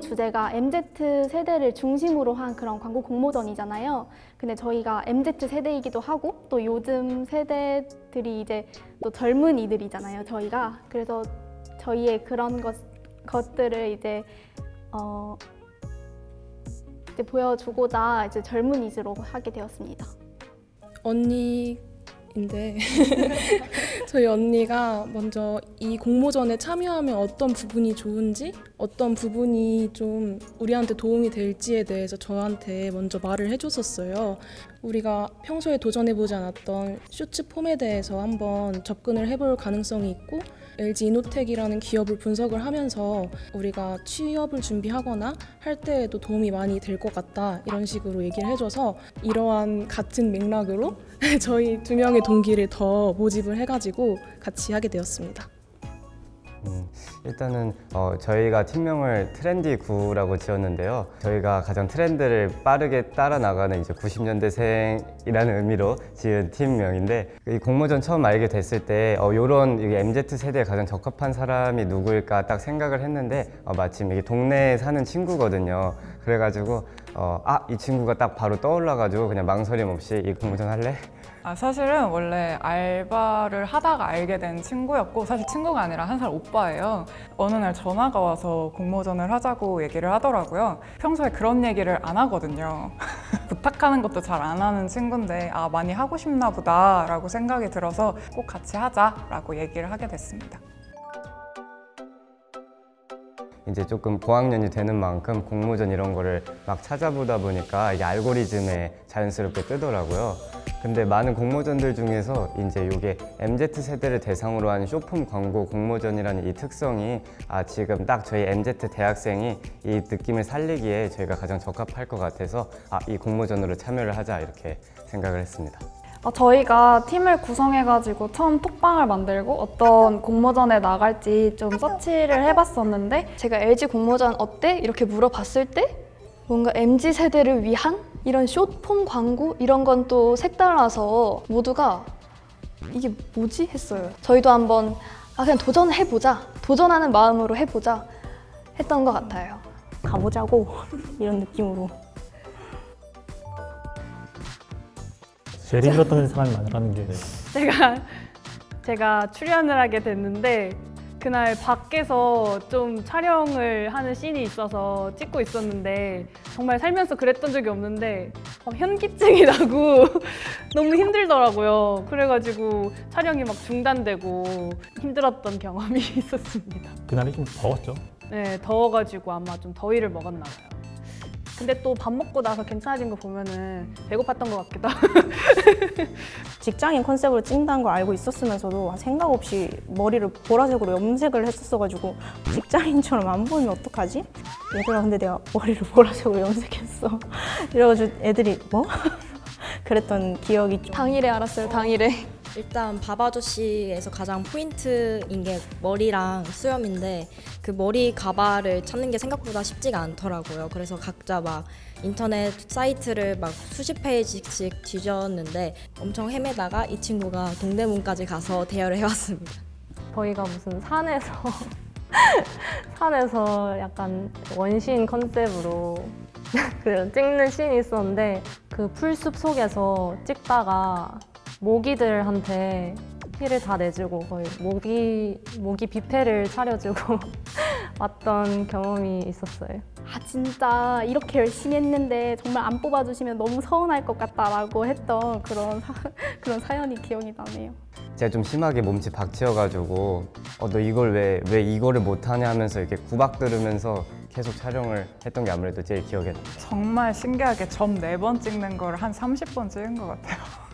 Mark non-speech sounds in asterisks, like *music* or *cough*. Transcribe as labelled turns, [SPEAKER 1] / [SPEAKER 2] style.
[SPEAKER 1] 주제가 MZ 세대를 중심으로 한 그런 광고 공모전이잖아요. 근데 저희가 MZ 세대이기도 하고 또 요즘 세대들이 이제 또 젊은이들이잖아요. 저희가 그래서 저희의 그런 것 것들을 이제 어 이제 보여주고자 이제 젊은이즈로 하게 되었습니다.
[SPEAKER 2] 언니인데 *laughs* 저희 언니가 먼저 이 공모전에 참여하면 어떤 부분이 좋은지 어떤 부분이 좀 우리한테 도움이 될지에 대해서 저한테 먼저 말을 해줬었어요. 우리가 평소에 도전해보지 않았던 쇼츠 폼에 대해서 한번 접근을 해볼 가능성이 있고 LG 이노텍이라는 기업을 분석을 하면서 우리가 취업을 준비하거나 할 때에도 도움이 많이 될 것 같다 이런 식으로 얘기를 해줘서 이러한 같은 맥락으로 *laughs* 저희 두 명의 동기를 더 모집을 해가지고 같이 하게 되었습니다.
[SPEAKER 3] 음, 일단은 어, 저희가 팀명을 트렌디 구라고 지었는데요. 저희가 가장 트렌드를 빠르게 따라 나가는 이제 90년대생이라는 의미로 지은 팀명인데 이 공모전 처음 알게 됐을 때 어, 이런 MZ 세대에 가장 적합한 사람이 누구일까 딱 생각을 했는데 어, 마침 이게 동네에 사는 친구거든요. 그래가지고 어, 아 이 친구가 딱 바로 떠올라가지고 그냥 망설임 없이 이 공모전 할래?
[SPEAKER 4] 아, 사실은 원래 알바를 하다가 알게 된 친구였고 사실 친구가 아니라 한 살 오빠예요. 어느 날 전화가 와서 공모전을 하자고 얘기를 하더라고요. 평소에 그런 얘기를 안 하거든요. *laughs* 부탁하는 것도 잘 안 하는 친구인데 아 많이 하고 싶나 보다라고 생각이 들어서 꼭 같이 하자라고 얘기를 하게 됐습니다.
[SPEAKER 3] 이제 조금 고학년이 되는 만큼 공모전 이런 거를 막 찾아보다 보니까 이게 알고리즘에 자연스럽게 뜨더라고요. 근데 많은 공모전들 중에서 이제 이게 MZ 세대를 대상으로 한 쇼폼 광고 공모전이라는 이 특성이 아 지금 딱 저희 MZ 대학생이 이 느낌을 살리기에 저희가 가장 적합할 것 같아서 아 이 공모전으로 참여를 하자 이렇게 생각을 했습니다.
[SPEAKER 5] 어, 저희가 팀을 구성해가지고 처음 톡방을 만들고 어떤 공모전에 나갈지 좀 서치를 해봤었는데
[SPEAKER 1] 제가 LG 공모전 어때? 이렇게 물어봤을 때 뭔가 MZ 세대를 위한 이런 숏폼 광고 이런 건 또 색달라서 모두가 이게 뭐지 했어요. 저희도 한번 아 그냥 도전해 보자. 도전하는 마음으로 해보자 했던 것 같아요.
[SPEAKER 6] 가보자고 *laughs* 이런 느낌으로
[SPEAKER 7] 제일 힘들었던 사람이 많으라는 게
[SPEAKER 8] 제가 제가 출연을 하게 됐는데 그날 밖에서 좀 촬영을 하는 씬이 있어서 찍고 있었는데 정말 살면서 그랬던 적이 없는데 막 현기증이 *laughs* 나고 너무 힘들더라고요. 그래가지고 촬영이 막 중단되고 힘들었던 경험이 *laughs* 있었습니다.
[SPEAKER 7] 그날이 좀 더웠죠.
[SPEAKER 8] 네, 더워가지고 아마 좀 더위를 먹었나 봐요. 근데 또 밥 먹고 나서 괜찮아진 거 보면은 배고팠던 것 같기도 하고. *laughs*
[SPEAKER 6] 직장인 컨셉으로 찍는다는 걸 알고 있었으면서도 생각 없이 머리를 보라색으로 염색을 했었어가지고 직장인처럼 안 보이면 어떡하지? 얘들아 근데 내가 머리를 보라색으로 염색했어 *laughs* 이래가지고 애들이 뭐? *laughs* 그랬던 기억이 좀
[SPEAKER 1] 당일에 알았어요. 당일에.
[SPEAKER 9] 일단 바바조씨에서 가장 포인트인 게 머리랑 수염인데 그 머리 가발을 찾는 게 생각보다 쉽지가 않더라고요. 그래서 각자 막 인터넷 사이트를 막 수십 페이지씩 뒤졌는데 엄청 헤매다가 이 친구가 동대문까지 가서 대여를 해왔습니다.
[SPEAKER 10] 저희가 무슨 산에서 *laughs* 산에서 약간 원시인 컨셉으로 *laughs* 그 찍는 씬이 있었는데 그 풀숲 속에서 찍다가 모기들한테 피를 다 내주고 거의 모기 모기 뷔페를 차려주고 *laughs* 왔던 경험이 있었어요.
[SPEAKER 1] 아 진짜 이렇게 열심히 했는데 정말 안 뽑아주시면 너무 서운할 것 같다라고 했던 그런 사, *laughs* 그런 사연이 기억이 나네요.
[SPEAKER 3] 제가 좀 심하게 몸치 박치여가지고 어 너 이걸 왜 왜 이거를 못하냐 하면서 이렇게 구박 들으면서 계속 촬영을 했던 게 아무래도 제일 기억에 남아요.
[SPEAKER 4] 정말 신기하게 점 네 번 찍는 걸 한 30번 찍은 것 같아요.